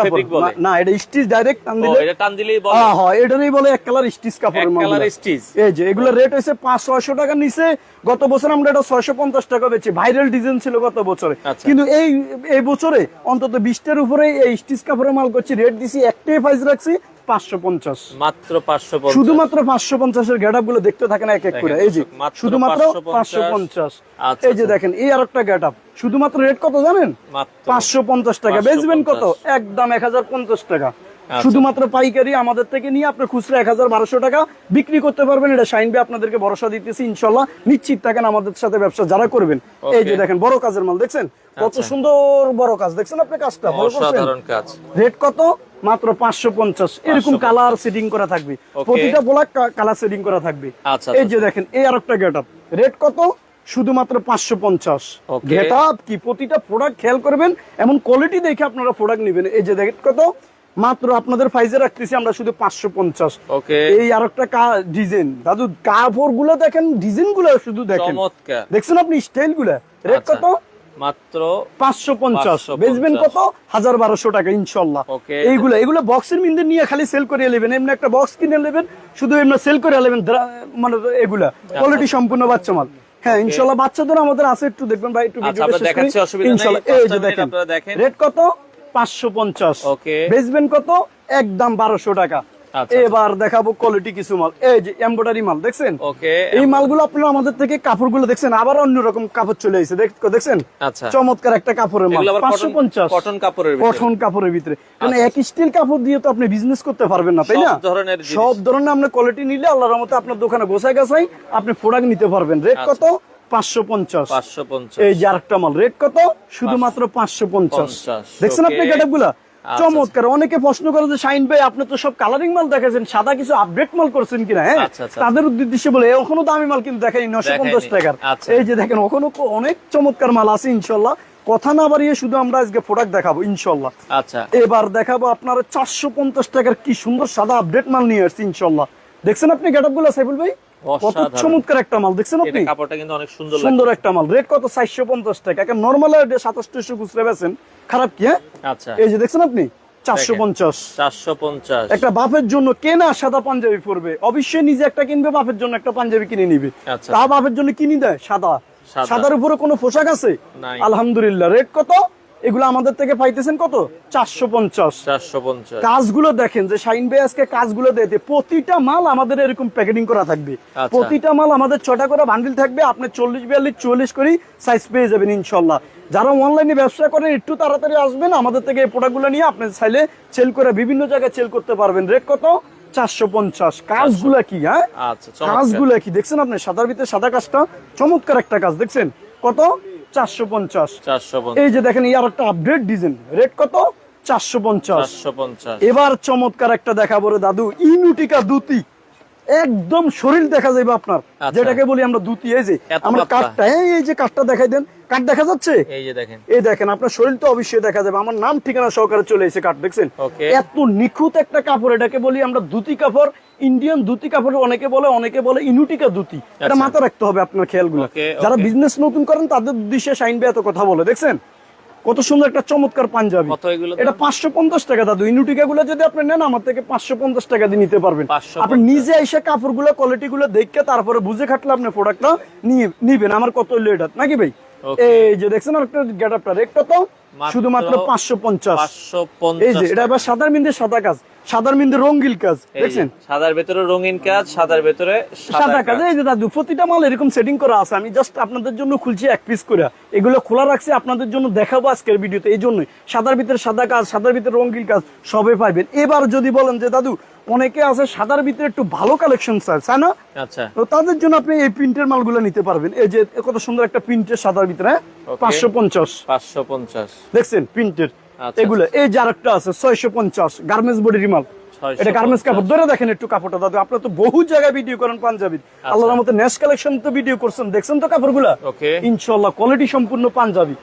Speaker 1: কাপড়, বলে।
Speaker 2: না, এটা স্টিচ ডাইরেক্ট টান দিলে
Speaker 1: এটা টান দিলেই বলে।
Speaker 2: হ্যাঁ হ্যাঁ এটারই বলে এক কালার স্টিচ কাপড়ের
Speaker 1: এক
Speaker 2: মাল
Speaker 1: কালার স্টিচ।
Speaker 2: এই যে এগুলো রেট হয়েছে পাঁচ ছয়শো টাকা নিচে গত বছর আমরা এটা ছয়শো পঞ্চাশ টাকা বেচি। ভাইরাল ডিজাইন ছিল গত বছরে।
Speaker 1: আচ্ছা।
Speaker 2: কিন্তু এই এই বছরে অন্তত বিশটার উপরে এই স্টিচ কাপড়ের মাল করছি। রেট দিছি একটাই প্রাইস রাখছি পাঁচশো পঞ্চাশ।
Speaker 1: মাত্র 550
Speaker 2: শুধুমাত্র পাঁচশো পঞ্চাশের গেটগুলো দেখতে থাকেন এক এক করে। এই যে শুধুমাত্র পাঁচশো পঞ্চাশ।
Speaker 1: আচ্ছা,
Speaker 2: এই যে
Speaker 1: আচ্ছা।
Speaker 2: দেখেন এই আর একটা গেট শুধুমাত্র রেট কত জানেন? পাঁচশো পঞ্চাশ টাকা। বেচবেন কত? একদম এক হাজার পঞ্চাশ টাকা। শুধুমাত্র পাইকারি আমাদের থেকে নিয়ে আপনি খুচরা এক হাজার বারোশো টাকা বিক্রি করতে পারবেন। এটা শাইন ভাই আপনাদেরকে ভরসা দিতেছি ইনশাল্লাহ নিশ্চিত থাকেন আমাদের সাথে ব্যবসা যারা করবেন। এই যে দেখেন বড় কাজের মাল দেখছেন? কত
Speaker 1: আচ্ছা।
Speaker 2: সুন্দর বড় কাজ। দেখছেন আপনি কাজটা? রেট কত? মাত্র পাঁচশো পঞ্চাশ। এরকম কালার সেটিং করা থাকবে। প্রতিটা ব্লাক কালার সেটিং করা থাকবে।
Speaker 1: আচ্ছা,
Speaker 2: এই যে দেখেন এই আরেকটা গেট আপ রেট কত? শুধুমাত্র পাঁচশো পঞ্চাশ. গেট আপ কি? প্রতিটা প্রোডাক্ট খেয়াল করবেন। এমন কোয়ালিটি দেখে আপনারা প্রোডাক্ট নেবেন। এই যে দেখেন কত? মাত্র আপনাদের ফাইজে রাখতেছি আমরা শুধু পাঁচশো পঞ্চাশ। এই আরেকটা ডিজাইন। দাদু কাপড়গুলো দেখেন ডিজাইনগুলো শুধু দেখেন। দেখছেন আপনি স্টাইলগুলা রেট
Speaker 1: আচ্ছা।
Speaker 2: কত?
Speaker 1: মাত্র
Speaker 2: পাঁচশো পঞ্চাশ। বেচবেন কত? হাজার বারোশো টাকা ইনশাল্লাহ। এইগুলো এগুলো বক্সের মিন্দে নিয়ে খালি সেল করে নেবেন। এমনি একটা বক্স কিনে নেবেন শুধু এমনি সেল করে নেবেন। মানে এগুলা। কোয়ালিটি সম্পূর্ণ বাচ্চা মাল। হ্যাঁ ইনশাল্লাহ বাচ্চাদের আমাদের আছে একটু দেখবেন ভাই একটু
Speaker 1: আচ্ছা।
Speaker 2: ইনশাল্লাহ, এই যে দেখেন।
Speaker 1: দেখেন।
Speaker 2: রেট কত? পাঁচশো পঞ্চাশ।
Speaker 1: ওকে।
Speaker 2: বেচবেন কত? একদম বারোশো টাকা।
Speaker 1: আচ্ছা,
Speaker 2: এবার দেখাবো কোয়ালিটি কিছু মাল। এই যে এমব্রয়ডারি মাল দেখছেন?
Speaker 1: ওকে
Speaker 2: এই মালগুলো আপনারা আমাদের থেকে কাপড়গুলো দেখছেন আবার অন্যরকম কাপড় চলে এসেছে। দেখছেন?
Speaker 1: আচ্ছা।
Speaker 2: চমৎকার একটা কাপড়ের মাল। পাঁচশো পঞ্চাশ।
Speaker 1: কটন কাপড়ের ভিতরে।
Speaker 2: কটন কাপড়ের ভিতরে। মানে
Speaker 1: আচ্ছা,
Speaker 2: এক স্টিল কাপড় দিয়ে তো আপনি বিজনেস করতে পারবেন না তাই
Speaker 1: সব
Speaker 2: না
Speaker 1: ধরনের
Speaker 2: সব ধরনের আপনার কোয়ালিটি নিলে আল্লাহর রহমতে আপনার দোকানে গোছাই গাছাই আপনি প্রোডাক্ট নিতে পারবেন। রেট
Speaker 1: আচ্ছা।
Speaker 2: কত? এই যে আরেকটা মাল রেট কত? শুধুমাত্র পাঁচশো পঞ্চাশ। দেখছেন আপনি গেটআপগুলা
Speaker 1: আচ্ছা,
Speaker 2: চমৎকার। অনেকে প্রশ্ন করে যে শাইন ভাই আপনি তো সব কালারিং মাল দেখাচ্ছেন সাদা কিছু আপডেট মাল করছেন কিনা? হ্যাঁ
Speaker 1: আচ্ছা, আচ্ছা।
Speaker 2: তাদের উদ্দেশ্যে বলে এখনও দামি মাল কিন্তু দেখাই নশো পঞ্চাশ টাকার।
Speaker 1: আচ্ছা।
Speaker 2: এই যে দেখেন ওখানে অনেক চমৎকার মাল আছে ইনশাল্লাহ। কথা না বাড়িয়ে শুধু আমরা আজকে প্রোডাক্ট দেখাবো ইনশাল্লাহ।
Speaker 1: আচ্ছা।
Speaker 2: এবার দেখাবো আপনার চারশো পঞ্চাশ টাকার কি সুন্দর সাদা আপডেট মাল নিয়ে আসছি ইনশাল্লাহ। দেখছেন আপনি গেটআপগুলা সাইফুল ভাই? কত চমৎকার একটা মাল দেখছেন আপনি?
Speaker 1: কাপড়টা কিন্তু অনেক সুন্দর
Speaker 2: সুন্দর একটা মাল রেট কত? চারশো পঞ্চাশ টাকা। একটা নর্মাল খুচরা খারাপ কি হ্যাঁ?
Speaker 1: আচ্ছা।
Speaker 2: এই যে দেখছেন আপনি? একটা বাপের জন্য কেনা সাদা পাঞ্জাবি পরবে। অবশ্যই নিজে একটা কিনবে বাপের জন্য একটা পাঞ্জাবি কিনে নিবে।
Speaker 1: আচ্ছা।
Speaker 2: তা বাপের জন্য কিনে দেয়? সাদা।
Speaker 1: সাদা।
Speaker 2: সাদার উপরে কোনো পোশাক আছে? আলহামদুলিল্লাহ। রেট কত? এগুলো আমাদের থেকে পাইতেছেন কত? চারশো পঞ্চাশ।
Speaker 1: চারশো পঞ্চাশ।
Speaker 2: কাজগুলো দেখেন যে শাইন ভাই আজকে কাজগুলো দিতে প্রতিটা মাল আমাদের এরকম প্যাকেটিং করা থাকবে।
Speaker 1: আচ্ছা।
Speaker 2: প্রতিটা মাল আমাদের ছটা করে বান্ডিল থাকবে আপনি চল্লিশ বিয়াল্লিশ চুয়াল্লিশ করে সাইজ পেয়ে যাবেন ইনশাল্লাহ। যারা অনলাইনে ব্যবসা করেন একটু তাড়াতাড়ি আসবেন আমাদের থেকে এই প্রোডাক্টগুলো নিয়ে আপনি চাইলে সেল করে বিভিন্ন জায়গায় সেল করতে পারবেন। রেট কত? চারশো পঞ্চাশ। কাজগুলা কি হ্যাঁ?
Speaker 1: আচ্ছা
Speaker 2: কাজগুলা কি? দেখছেন আপনি সাদার ভিতরে সাদা কাজটা? চমৎকার একটা কাজ দেখছেন? কত? চারশো পঞ্চাশ। এই যে দেখেন ইয়ার একটা আপডেট ডিজাইন রেট কত? চারশো পঞ্চাশ। এবার চমৎকার একটা দেখাবো রে দাদু ইনুটিকা দুতি একদম শরীর দেখা যাবে আপনার।
Speaker 1: আচ্ছা।
Speaker 2: যেটাকে বলি আমরা দুতি এই যে আমরা কাঠটা এই এই যে কাঠটা দেখাই দেন কাঠ দেখা যাচ্ছে?
Speaker 1: এই যে দেখেন।
Speaker 2: এই দেখেন আপনার শরীর তো অবশ্যই দেখা যাবে। আমার নাম ঠিকানা সহকারে চলে এসে কাঠ দেখছেন? এত নিখুঁত একটা কাপড় এটাকে বলি আমরা ধুতি কাপড় ইন্ডিয়ান ধুতি কাপড় অনেকে বলে অনেকে বলে ইনুটিকা ধুতি এটা
Speaker 1: আচ্ছা।
Speaker 2: মাথা রাখতে হবে আপনার খেয়ালগুলো। যারা বিজনেস নতুন করেন তাদের উদ্দেশ্যে শাইন ভাই এত কথা বলে দেখছেন? কত সুন্দর একটা চমৎকার পাঞ্জাবি। এটা পাঁচশো পঞ্চাশ টাকা দাদু। ইনুটিকা গুলো যদি আপনি নেন আমার থেকে পাঁচশো পঞ্চাশ টাকা দিয়ে নিতে পারবেন। আপনি নিজে এসে কাপড়গুলো কোয়ালিটি গুলো দেখে তারপরে বুঝে খাটলে আপনি প্রোডাক্টটা নিয়ে নিবেন। আমার কত লেট এটা? নাকি ভাই? এই যে দেখছেন একটা গেট আপটা রেটটা
Speaker 1: মাত্র
Speaker 2: শুধুমাত্র পাঁচশো পঞ্চাশ। এই যে এটা এবার সাদার মিন্দে সাদা কাজ সাদার মিন্দে রঙ্গিল কাজ দেখছেন?
Speaker 1: সাদার ভেতরে রঙিন কাজ সাদার ভেতরে
Speaker 2: সাদা কাজ এই যে দাদু প্রতিটা মাল এরকম সেটিং করা আছে। আমি জাস্ট আপনাদের জন্য খুলছি এক পিস করে। এগুলো খোলা রাখছি আপনাদের জন্য দেখাবো আজকের ভিডিওতে এই জন্যই। সাদার ভিতরে সাদা কাজ সাদার ভিতরে রঙ্গিল কাজ সবে পাইবেন। এবার যদি বলেন যে দাদু অনেকে আছে সাদার ভিতরে একটু ভালো কালেকশন চায় তাই না?
Speaker 1: আচ্ছা।
Speaker 2: তো তাদের জন্য আপনি এই প্রিন্টের মালগুলো নিতে পারবেন। এই যে কত সুন্দর একটা প্রিন্টের সাদার ভিতরে
Speaker 1: Okay.
Speaker 2: পাঁচশো পঞ্চাশ।
Speaker 1: পাঁচশো পঞ্চাশ।
Speaker 2: দেখছেন প্রিন্টের
Speaker 1: আচ্ছা,
Speaker 2: এগুলো এই যে আরেকটা আছে ছয়শো পঞ্চাশ গার্মেন্টস বডির মাল
Speaker 1: 650
Speaker 2: এটা গার্মেন্টস কাপড়। ধরে দেখেন একটু কাপড়টা দাদু আপনার তো বহু জায়গায় ভিডিও করেন
Speaker 1: আচ্ছা।
Speaker 2: আল্লাহর মতো কালেকশন তো ভিডিও করছেন। দেখছেন তো কাপড়গুলা? ইনশাল্লাহ কোয়ালিটি সম্পূর্ণ পাঞ্জাবি।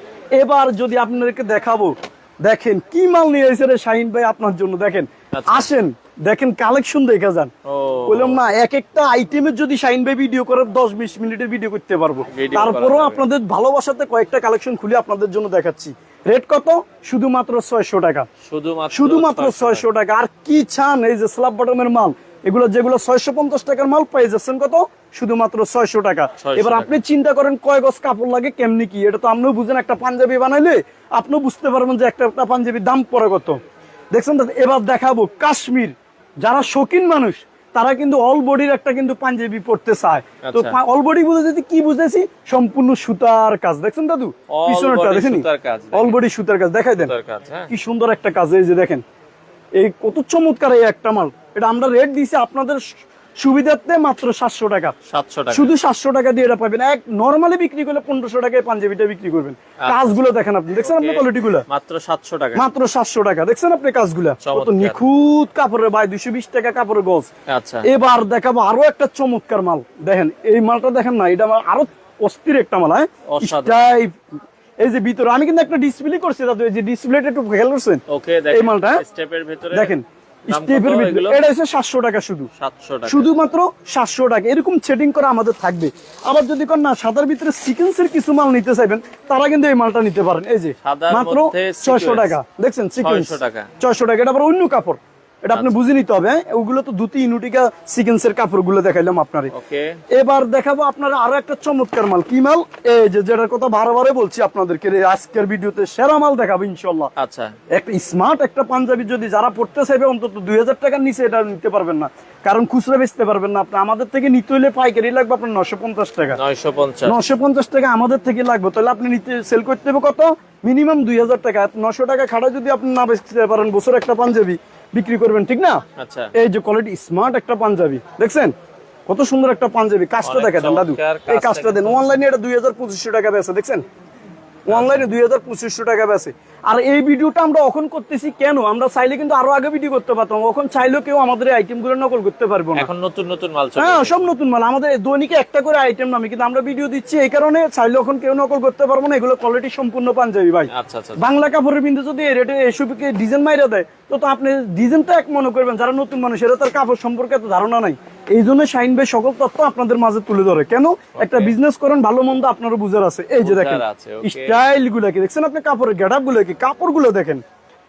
Speaker 2: এবার যদি আপনাদেরকে দেখাবো দেখেন কি মাল নিয়ে এসে রে শাহিন ভাই আপনার জন্য দেখেন।
Speaker 1: আচ্ছা।
Speaker 2: আসেন দেখেন কালেকশন দেখে যান। বললাম না এক একটা আইটেমের যদি শাহিন ভাই ভিডিও করে দশ বিশ মিনিটের ভিডিও করতে পারব। তারপরেও আপনাদের ভালোবাসাতে কয়েকটা কালেকশন খুলে আপনাদের জন্য দেখাচ্ছি। রেট কত? শুধুমাত্র ছয়শো টাকা।
Speaker 1: শুধুমাত্র
Speaker 2: শুধুমাত্র
Speaker 1: 600
Speaker 2: ছয়শো টাকা। আর কি চান এই যে স্ল্যাব বটমের মাল? এগুলো যেগুলো ছয়শো পঞ্চাশ টাকার মাল পেয়ে যাচ্ছেন কত? শুধুমাত্র ছয়শো টাকা। এবার আপনি চিন্তা করেন কয় গজ কাপড় লাগে কেমনি কি? এটা তো আপনিও বুঝেন একটা পাঞ্জাবি বানাইলে আপনিও বুঝতে পারবেন যে একটা একটা পাঞ্জাবির দাম পড়ে কত। দেখছেন দাদা এবার দেখাবো কাশ্মীর। যারা শৌখিন মানুষ তারা কিন্তু অল বডির একটা কিন্তু পাঞ্জাবি পড়তে চায়। তো
Speaker 1: আচ্ছা।
Speaker 2: অল বডি বুঝে যদি কি বুঝেছি সম্পূর্ণ সুতার কাজ। দেখছেন দাদু? পিছনেরটা দেখেন
Speaker 1: সুতার কাজ, দেখেন।
Speaker 2: অল বডি সুতার কাজ। দেখাই দেন।
Speaker 1: হ্যাঁ।
Speaker 2: কি সুন্দর একটা কাজ। এই যে দেখেন এই কত চমৎকার এই একটা মাল। এটা আমরা রেট দিছি আপনাদের সু- সুবিধার্থে মাত্র সাতশো টাকা।
Speaker 1: সাতশো টাকা।
Speaker 2: শুধু সাতশো টাকা দিয়ে এটা পাবেন। এক নর্মালি বিক্রি করলে পনেরোশো টাকায় পাঞ্জাবিটা বিক্রি করবেন। কাজগুলো দেখেন আপনি। দেখছেন আপনি কোয়ালিটি গুলো
Speaker 1: মাত্র সাতশো টাকা।
Speaker 2: মাত্র সাতশো টাকা। দেখছেন আপনি কাজগুলা? কত নিখুঁত কাপড়ের ভাই দুইশো বিশ টাকা কাপড়ের গজ।
Speaker 1: আচ্ছা।
Speaker 2: এবার দেখাবো আরও একটা চমৎকার মাল। দেখেন এই মালটা দেখেন না এটা আমার আরও অস্থির একটা মাল হ্যাঁ? এই যে ভিতরে আমি কিন্তু একটা ডিসপ্লে করছি দাদু এই যে ডিসপ্লেটা একটু খেয়াল করছেন?
Speaker 1: ওকে
Speaker 2: এই মালটা, হ্যাঁ?
Speaker 1: স্টেপের ভেতরে।
Speaker 2: দেখেন স্টেপের ভিতরে? এটা হচ্ছে সাতশো টাকা শুধু।
Speaker 1: টাকা।
Speaker 2: শুধুমাত্র সাতশো টাকা। এরকম সেটিং করা আমাদের থাকবে। আবার যদি কোন না সাদার ভিতরে সিকেন্সের কিছু মাল নিতে চাইবেন তারা কিন্তু এই মালটা নিতে পারেন। এই যে মাত্র ছয়শো টাকা। দেখছেন সিকেন্স
Speaker 1: 600 টাকা।
Speaker 2: ছয়শো টাকা। এটা আবার অন্য কাপড়। এটা আপনি বুঝে নিতে হবে হ্যাঁ? ওগুলো তো দুটি সিকেন্সের কাপড়গুলো দেখাইলাম আপনারে। এবার দেখাবো আপনারা আরও একটা চমৎকার মাল। কি মাল? এই যে যেটার কথা বারবারে বলছি আপনাদেরকে আজকের ভিডিওতে সেরা মাল দেখাবো ইনশাল্লাহ
Speaker 1: আচ্ছা।
Speaker 2: একটা স্মার্ট একটা পাঞ্জাবি যদি যারা পড়তে চাইবে অন্তত দুই হাজার টাকার নিচে এটা নিতে পারবেন না। কারণ খুচরা বেচতে পারবেন না আপনি। আমাদের থেকে নিতে হলে পাইকারি লাগবে আপনার নশো পঞ্চাশ টাকা। নশো পঞ্চাশ। টাকা আমাদের থেকে লাগবে। তাহলে আপনি নিতে সেল করতে হবে কত? মিনিমাম দুই হাজার টাকা। নশো টাকা খাড়া যদি আপনি না বেচতে পারেন বছর একটা পাঞ্জাবি বিক্রি করবেন ঠিক না?
Speaker 1: আচ্ছা।
Speaker 2: এই যে কোয়ালিটি স্মার্ট একটা পাঞ্জাবি দেখছেন? কত সুন্দর একটা পাঞ্জাবি কাজটা
Speaker 1: দেখেন
Speaker 2: দেখা দাদু এই
Speaker 1: কাজটা
Speaker 2: কাজটা দেন অনলাইনে এটা দুই হাজার পঁচিশশো টাকা বেছে দেখছেন? অনলাইনে দুই হাজার পঁচিশশো টাকা বেছে আর এই ভিডিওটা আমরা এখন করতেছি কেন? আমরা চাইলে কিন্তু আরও আগে ভিডিও করতে পারতাম। এখন চাইলেও কেউ আমাদের আইটেমগুলো নকল করতে পারব না।
Speaker 1: এখন নতুন নতুন মাল
Speaker 2: হ্যাঁ সব নতুন মাল। আমাদের দৈনিকে একটা করে আইটেম নামে। কিন্তু আমরা ভিডিও দিচ্ছি এই কারণে চাইলে এখন কেউ নকল করতে পারব না। এগুলো কোয়ালিটি সম্পূর্ণ পাঞ্জাবি ভাই।
Speaker 1: আচ্ছা আচ্ছা
Speaker 2: বাংলা কাপড়ের বিন্দু যদি এই রেটে এসবকে ডিজাইন মাইরা দেয় তো তো আপনি ডিজাইনটা এক মনে করবেন যারা নতুন মানুষ এরা তার কাপড় সম্পর্কে এত ধারণা নাই। এই জন্য শাইন ভাই সকল তথ্য আপনাদের মাঝে তুলে ধরে। কেন? একটা বিজনেস করেন ভালো মন্দ আপনারও বুঝার আছে। এই যে দেখেন স্টাইলগুলা কি? দেখছেন আপনি কাপড়ের গেটগুলো কি? কাপড়গুলো দেখেন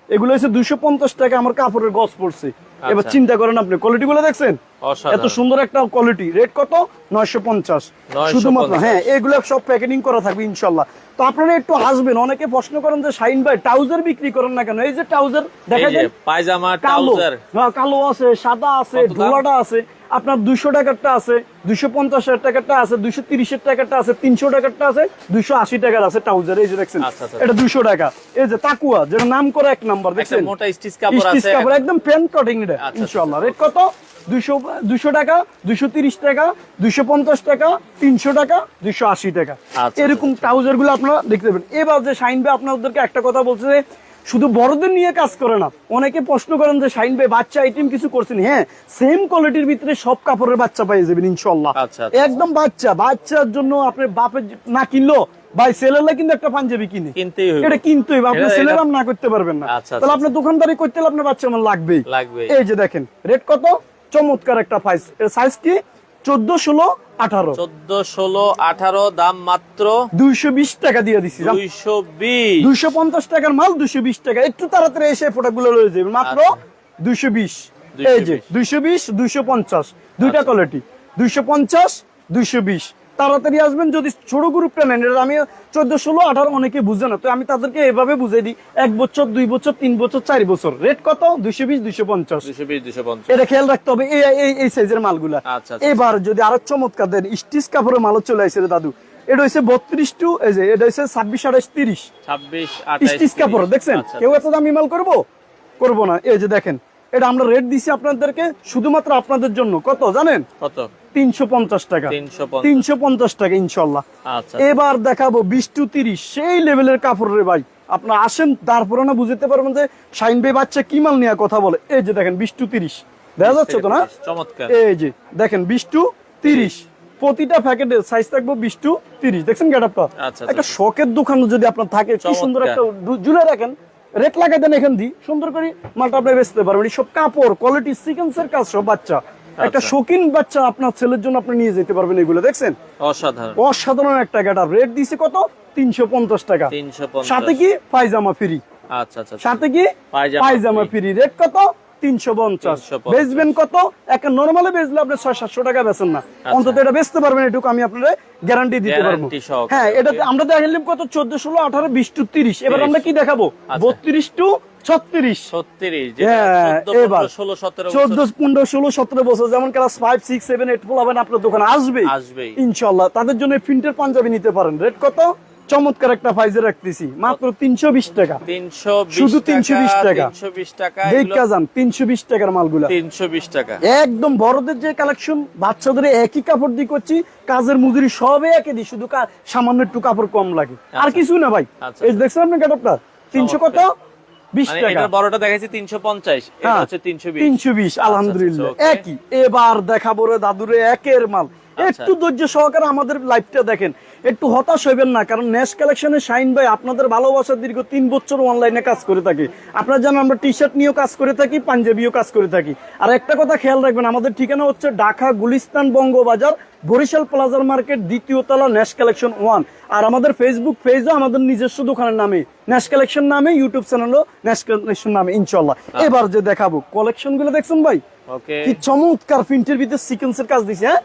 Speaker 2: এগুলো হচ্ছে দুইশো পঞ্চাশ টাকা আমার কাপড়ের গছ পড়ছে। এবার
Speaker 1: আচ্ছা।
Speaker 2: চিন্তা করেন আপনি কোয়ালিটি গুলো দেখছেন? এত সুন্দর একটা কোয়ালিটি রেট কত? নয়শো পঞ্চাশ। শুধুমাত্র হ্যাঁ এগুলো সব প্যাকেটিং করা থাকবে ইনশাল্লাহ। তো আপনারা একটু হাসবেন অনেকে প্রশ্ন করেন যে শাইন ভাই ট্রাউজার বিক্রি করেন না কেন? এই যে ট্রাউজার দেখা যায়
Speaker 1: পায়জামা
Speaker 2: কালো। কালো আছে সাদা আছে? ঢোলাটা আছে আপনার দুইশো টাকারটা আছে দুইশো পঞ্চাশের টাকারটা আছে দুইশো তিরিশের টাকারটা আছে তিনশো টাকারটা আছে দুইশো আশি টাকার আছে ট্রাউজার এই যে দেখছেন
Speaker 1: আচ্ছা, আচ্ছা।
Speaker 2: এটা দুইশো টাকা। এই যে তাকুয়া যেটা নাম করে এক নাম্বার দেখছেন? একদম প্যান্ট কাটিং এটা
Speaker 1: আচ্ছা,
Speaker 2: ইনশাআল্লাহ রেট কত? দুইশো দুইশো টাকা দুইশো তিরিশ টাকা দুইশো পঞ্চাশ টাকা তিনশো টাকা দুইশো আশি টাকা।
Speaker 1: আচ্ছা,
Speaker 2: এরকম ট্রাউজারগুলো আপনারা দেখতে পাবেন। এবার যে শাইন ভাই আপনাদেরকে একটা কথা বলছে যে শুধু বড়দের নিয়ে কাজ করে না অনেকে প্রশ্ন করেন যে শাইন ভাই বাচ্চা আইটেম কিছু করছেন? হ্যাঁ সেম কোয়ালিটির ভিতরে সব কাপড়ের বাচ্চা পেয়ে যাবেন ইনশাল্লাহ
Speaker 1: আচ্ছা, আচ্ছা।
Speaker 2: একদম বাচ্চা বাচ্চার জন্য আপনার বাপের না কিনলো ভাই ছেলেরা কিন্তু একটা পাঞ্জাবি কিনে।
Speaker 1: কিনতেই
Speaker 2: এটা কিনতে হইবে আপনি ছেলেরাম না করতে পারবেন না।
Speaker 1: আচ্ছা,
Speaker 2: তাহলে
Speaker 1: আচ্ছা,
Speaker 2: আপনি দোকানদারি করতে হলে আপনার বাচ্চা আমার লাগবেই।
Speaker 1: লাগবে
Speaker 2: এই যে দেখেন রেট কত? চমৎকার একটা এর সাইজ কি? চোদ্দ ষোলো আঠারো।
Speaker 1: চোদ্দ ষোলো আঠারো দাম মাত্র
Speaker 2: দুইশো বিশ টাকা দিয়ে দিচ্ছি
Speaker 1: দুইশো বিশ।
Speaker 2: দুইশো পঞ্চাশ টাকার মাল দুইশো বিশ টাকা। একটু তাড়াতাড়ি এসে প্রোডাক্টগুলো রয়ে যাবে মাত্র দুইশো বিশ। এই যে দুইশো বিশ দুইশো পঞ্চাশ। দুইটা
Speaker 1: আচ্ছা।
Speaker 2: কোয়ালিটি দুইশো পঞ্চাশ দুইশো বিশ। তাড়াতাড়ি আসবেন যদি ছোট গ্রুপটা নেন। এটা আমি চোদ্দ ষোলো আঠারো অনেকে বুঝে না। তো আমি তাদেরকে এভাবে বুঝাই দিই। এক বছর দুই বছর তিন বছর চার বছর। রেট কত? দুইশো বিশ দুইশো পঞ্চাশ।
Speaker 1: দুইশো বিশ দুইশো পঞ্চাশ।
Speaker 2: এটা খেয়াল রাখতে হবে। এই এই সাইজের মালগুলা।
Speaker 1: আচ্ছা, আচ্ছা।
Speaker 2: এবার যদি আরও চমৎকার দেন স্টিচ কাপড়ের মালও চলে আসে রে দাদু। এটা হচ্ছে বত্রিশ টু এই যে এটা হচ্ছে ছাব্বিশ আঠাশ তিরিশ।
Speaker 1: ছাব্বিশ
Speaker 2: স্টিচ কাপড় দেখছেন?
Speaker 1: আচ্ছা,
Speaker 2: কেউ এত দামি মাল করব? করব না। এই যে দেখেন এটা আমরা রেট দিছি আপনাদেরকে শুধুমাত্র আপনাদের জন্য। কত? জানেন?
Speaker 1: কত?
Speaker 2: তিনশো পঞ্চাশ টাকা।
Speaker 1: তিনশো পঞ্চাশ।
Speaker 2: টাকা ইনশাল্লাহ।
Speaker 1: আচ্ছা
Speaker 2: এবার দেখাবো বিশ টু তিরিশ সেই লেভেলের কাপড় রে ভাই। আপনার আসেন তারপরে না বুঝতে পারবেন যে শাইন ভাই বাচ্চা কি মাল নিয়ে কথা বলে। এই যে দেখেন বিশ টু তিরিশ। দেখা যাচ্ছে তো না?
Speaker 1: চমৎকার।
Speaker 2: এই যে দেখেন বিশ টু তিরিশ। প্রতিটা প্যাকেটের সাইজ থাকবে বিশ টু তিরিশ। দেখছেন গেটআপটা
Speaker 1: আচ্ছা,
Speaker 2: একটা শখের দোকান যদি আপনার থাকে কি সুন্দর একটা ঝুলে রাখেন রেট লাগাই দেন এখান দিয়ে। সুন্দর করে মালটা আপনি বেচতে পারবেন। সব কাপড় কোয়ালিটি সিকেন্সের কাজ সব বাচ্চা। একটা
Speaker 1: আচ্ছা।
Speaker 2: শৌখিন বাচ্চা আপনার ছেলের জন্য আপনি নিয়ে যেতে পারবেন এগুলো দেখছেন?
Speaker 1: অসাধারণ।
Speaker 2: অসাধারণ একটা গেটার। রেট দিছে কত? তিনশো পঞ্চাশ টাকা। সাথে কি? পায়জামা ফ্রি।
Speaker 1: আচ্ছা আচ্ছা
Speaker 2: সাথে কি?
Speaker 1: পায়জামা
Speaker 2: ফ্রি। রেট কত? তিনশো পঞ্চাশ। বেচবেন কত? একটা নর্মালে বেচলে আপনি ছয় সাতশো টাকা বেচেন না। অন্তত এটা বেচতে পারবেন এটুকু আমি আপনার গ্যারান্টি দিতে পারব। হ্যাঁ
Speaker 1: okay.
Speaker 2: আমরা দেখালাম কত? চোদ্দ ষোলো আঠারো বিশ টু তিরিশ। এবার আমরা কি দেখাবো। বত্রিশ টু ছত্রিশ।
Speaker 1: ছত্রিশ
Speaker 2: হ্যাঁ, এবার চোদ্দ পনেরো ষোলো সতেরো বছর যেমন class five six seven eight আপনার দোকানে আসবে ইনশাল্লাহ তাদের জন্য প্রিন্টের পাঞ্জাবি নিতে পারেন। রেট কত? চমৎকার একটা ফাইজে রাখতেছি। মাত্র তিনশো বিশ টাকা। শুধু 320 টাকা।
Speaker 1: তিনশো বিশ টাকা
Speaker 2: দেখা যান তিনশো বিশ টাকার মালগুলা।
Speaker 1: তিনশো বিশ টাকা।
Speaker 2: একদম বড়দের যে কালেকশন বাচ্চাদের একই কাপড় দিয়ে করছি কাজের মজুরি সবে একই দিই শুধু সামান্য একটু কাপড় কম লাগে। আর
Speaker 1: আচ্ছা।
Speaker 2: কিছু না ভাই।
Speaker 1: আচ্ছা,
Speaker 2: এই দেখছেন আপনি কাপড়টা তিনশো কত? আলহামদুলিল্লাহ। একই। এবার দেখাবো রে দাদুরে একের মাল।
Speaker 1: আচ্ছা।
Speaker 2: একটু ধৈর্য সহকারে আমাদের লাইভটা দেখেন। একটু হতাশ হইবেন না কারণ নেশ কালেকশনে শাইন ভাই আপনাদের ভালোবাসা দীর্ঘ তিন বছর অনলাইনে কাজ করে থাকি। আপনারা জানেন আমরা টি শার্ট নিয়েও কাজ করে থাকি পাঞ্জাবিও কাজ করে থাকি। আর একটা কথা খেয়াল রাখবেন আমাদের ঠিকানা হচ্ছে ঢাকা গুলিস্তান বঙ্গবাজার বরিশাল প্লাজার মার্কেট দ্বিতীয় তলা ন্যাশ কালেকশন ওয়ান আর আমাদের ফেসবুক পেজও আমাদের নিজস্ব দোকানের নামে ন্যাশ কালেকশন নামে ইউটিউব চ্যানেলও ন্যাশ কালেকশন নামে ইনশাল্লাহ এবার যে দেখাবো কালেকশনগুলো দেখছেন ভাই? কি চমৎকার প্রিন্টের ভিতরে সিকোয়েন্সের কাজ দিছে হ্যাঁ?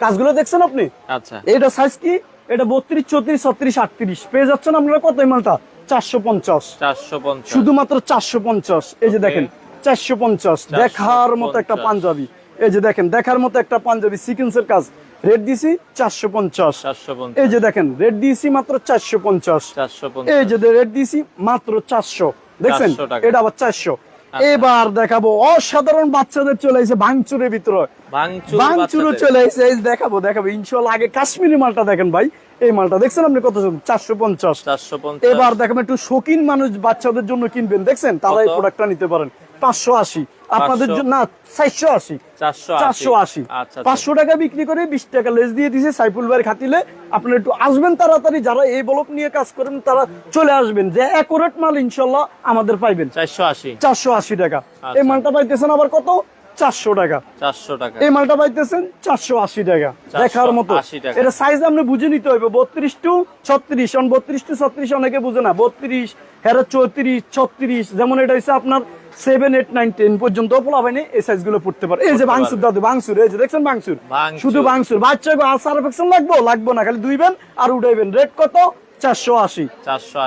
Speaker 2: কাজগুলো দেখছেন আপনি?
Speaker 1: আচ্ছা।
Speaker 2: এটা সাইজ কি? এটা বত্রিশ চৌত্রিশ ছত্রিশ আটত্রিশ। পেয়ে যাচ্ছেন আপনারা কত মালটা? চারশো পঞ্চাশ।
Speaker 1: চারশো পঞ্চাশ।
Speaker 2: শুধুমাত্র চারশো পঞ্চাশ। এই যে দেখেন চারশো পঞ্চাশ। দেখার মতো একটা পাঞ্জাবি। এই যে দেখেন দেখার মতো একটা পাঞ্জাবি সিকেন্সের কাজ। রেট দিছি চারশো পঞ্চাশ। এই যে দেখেন রেট দিয়েছি মাত্র চারশো পঞ্চাশ। এই যে রেট দিয়েছি মাত্র চারশো। দেখছেন? এটা আবার চারশো।
Speaker 1: আচ্ছা।
Speaker 2: এবার দেখাবো অসাধারণ বাচ্চাদের চলে এসে ভাঙচুরের ভিতরে।
Speaker 1: ভাঙচুর
Speaker 2: চলে এসে দেখাবো দেখাবো। ইনশাল্লাহ আগে কাশ্মীরি মালটা দেখেন ভাই। এই মালটা দেখছেন আপনি কত চারশো পঞ্চাশ।
Speaker 1: চারশো পঞ্চাশ।
Speaker 2: এবার দেখেন একটু শৌখিন মানুষ বাচ্চাদের জন্য কিনবেন দেখছেন? তারা এই প্রোডাক্টটা নিতে পারেন। পাঁচশো আশি। আপনাদের জন্য না চারশো আশি।
Speaker 1: চারশো
Speaker 2: আশি।
Speaker 1: আচ্ছা
Speaker 2: পাঁচশো টাকা বিক্রি করে বিশ টাকা লেস দিয়ে দিছে সাইফুল ভাইয়ের খাতিলে। আপনারা একটু আসবেন তাড়াতাড়ি যারা এই ব্লক নিয়ে কাজ করেন তারা চলে আসবেন। যে অ্যাকোরেট মাল ইনশাল্লাহ আমাদের পাইবেন।
Speaker 1: চারশো আশি।
Speaker 2: চারশো আশি টাকা।
Speaker 1: আচ্ছা।
Speaker 2: এই মালটা পাইতেছেন আবার কত? চারশো টাকা।
Speaker 1: চারশো টাকা।
Speaker 2: এই মালটা পাইতেছেন চারশো আশি টাকা। দেখার মতো। এটা সাইজ আপনি বুঝে নিতে হবে বত্রিশ টু ছত্রিশ। অন বত্রিশ টু ছত্রিশ অনেকে বুঝে না। বত্রিশ হেরা চৌত্রিশ ছত্রিশ যেমন এটা হচ্ছে আপনার সেভেন এইট নাইন টেন পর্যন্ত। পোলাবাইনে এই সাইজগুলো পড়তে পারে। এই যে বাংসুর দাদু বাংসুর এই যে দেখছেন বাংসুর? শুধু বাংসুর। বাচ্চা লাগবো? লাগবো না খালি দুইবেন আর উঠাইবেন। রেট কত? চারশো আশি।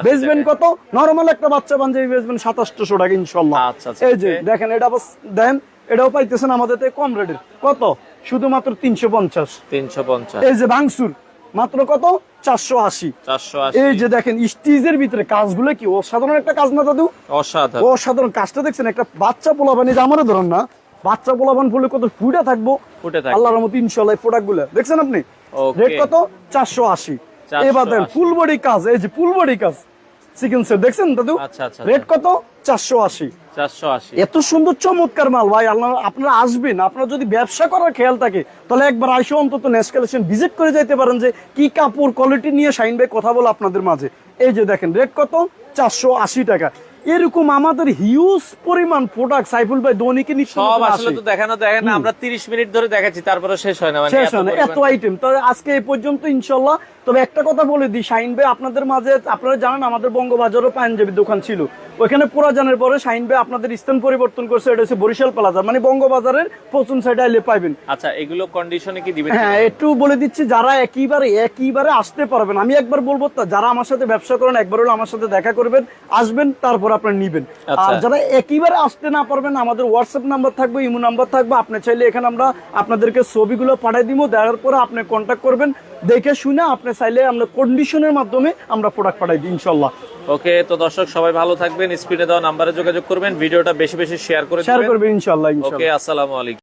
Speaker 2: বেচবেন কত? নরমাল একটা বাচ্চা পাঞ্জাবি বেচবেন সাতাশশো টাকা ইনশাল্লাহ।
Speaker 1: আচ্ছা, আচ্ছা,
Speaker 2: এই যে দেখেন এটা বাস দেন এটাও পাইতেছেন আমাদের কম রেটের। কত? শুধুমাত্র তিনশো পঞ্চাশ।
Speaker 1: তিনশো পঞ্চাশ।
Speaker 2: এই যে বাংসুর মাত্র কত? চারশো আশি।
Speaker 1: চারশো
Speaker 2: এই যে দেখেন স্টিজের ভিতরে কাজগুলো কি অসাধারণ একটা কাজ না দাদু?
Speaker 1: অসাধারণ।
Speaker 2: অসাধারণ কাজটা দেখছেন একটা বাচ্চা পোলাবানি যে আমারও ধরুন না বাচ্চা পোলাবান ফুলে কত ফুটা থাকব? আল্লাহর মতো ইনশাল্লাহ প্রোডাক্টগুলো দেখছেন আপনি? রেট কত? চারশো আশি। এবার দেখেন ফুলবডি কাজ এই যে ফুল বডি কাজ সেট দেখছেন দাদু?
Speaker 1: আচ্ছা, আচ্ছা,
Speaker 2: রেট কত? চারশো আশি। এত সুন্দর চমৎকার মাল ভাই। আল্লাহ আপনারা আসবেন আপনার যদি ব্যবসা করার খেয়াল থাকে তাহলে একবার আইসো অন্তত নেস কালেকশন ভিজিট করে যাইতে পারেন যে কি কাপড় কোয়ালিটি নিয়ে শাইন ভাই কথা বলে আপনাদের মাঝে। এই যে দেখেন রেট কত? চারশো আশি টাকা। এরকম আমাদের হিউজ পরিমাণ প্রোডাক্ট সাইফুল ভাই দৈনিকে
Speaker 1: সব আসলে তো দেখানো দেখেন না আমরা তিরিশ মিনিট ধরে দেখাচ্ছি তারপরে শেষ হয় না মানে
Speaker 2: শেষ হয় না এত আইটেম তো আজকে এই পর্যন্ত ইনশাল্লাহ। তবে একটা কথা বলে দিই শাইন ভাই আপনাদের মাঝে আপনারা জানেন আমাদের বঙ্গবাজারও পাঞ্জাবি দোকান ছিল। ওইখানে পুরাজানের পরে শাইন ভাই আপনাদের স্থান পরিবর্তন করছে এটা হচ্ছে বরিশাল প্লাজা মানে বঙ্গবাজারের পশ্চিম সাইডে আইলে পাইবেন।
Speaker 1: আচ্ছা এগুলো কন্ডিশনে কি দিবেন
Speaker 2: হ্যাঁ একটু বলে দিচ্ছি যারা একইবারে একইবারে আসতে পারবেন আমি একবার বলব তা যারা আমার সাথে ব্যবসা করেন একবার হলো আমার সাথে দেখা করবেন আসবেন তারপর আপনার নিবেন।
Speaker 1: আচ্ছা।
Speaker 2: আর যারা একইবারে আসতে না পারবেন আমাদের হোয়াটসঅ্যাপ নাম্বার থাকবে ইমো নাম্বার থাকবে আপনি চাইলে এখানে আমরা আপনাদেরকে ছবিগুলো পাঠিয়ে দিব দেওয়ার পরে আপনি কন্ট্যাক্ট করবেন দেখে শুনে আপনি চাইলে আমরা কন্ডিশনের মাধ্যমে আমরা প্রোডাক্ট পাঠাই দিই ইনশাল্লাহ।
Speaker 1: ওকে তো দর্শক সবাই ভালো থাকবেন স্ক্রিনে দেওয়া নাম্বারে যোগাযোগ করবেন ভিডিওটা বেশি বেশি শেয়ার করে
Speaker 2: শেয়ার করবেন ইনশাল্লাহ।
Speaker 1: ওকে আসসালামু আলাইকুম।